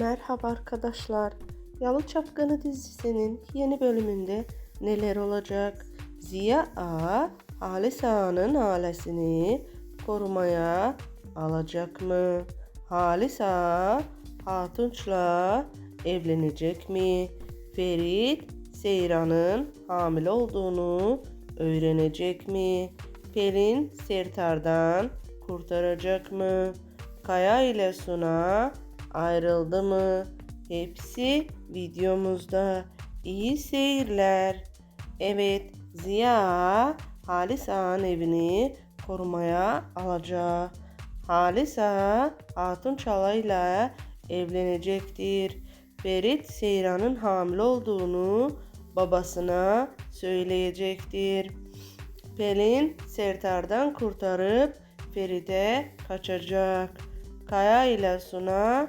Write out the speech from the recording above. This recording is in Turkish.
Merhaba arkadaşlar. Yalı Çapkını dizisinin yeni bölümünde neler olacak? Ziya A, Halis Ağa'nın ailesini korumaya alacak mı? Halis Ağa, Hatunç'la evlenecek mi? Ferit, Seyran'ın hamile olduğunu öğrenecek mi? Pelin, Sertar'dan kurtaracak mı? Kaya ile Suna ayrıldı mı? Hepsi videomuzda. İyi seyirler. Evet, Ziya Halis Ağa'nın evini korumaya alacak. Halis Ağa Hatun Çalay'la evlenecektir. Ferit Seyran'ın hamile olduğunu babasına söyleyecektir. Pelin Sertar'dan kurtarıp Feride kaçacak. Kaya ile Suna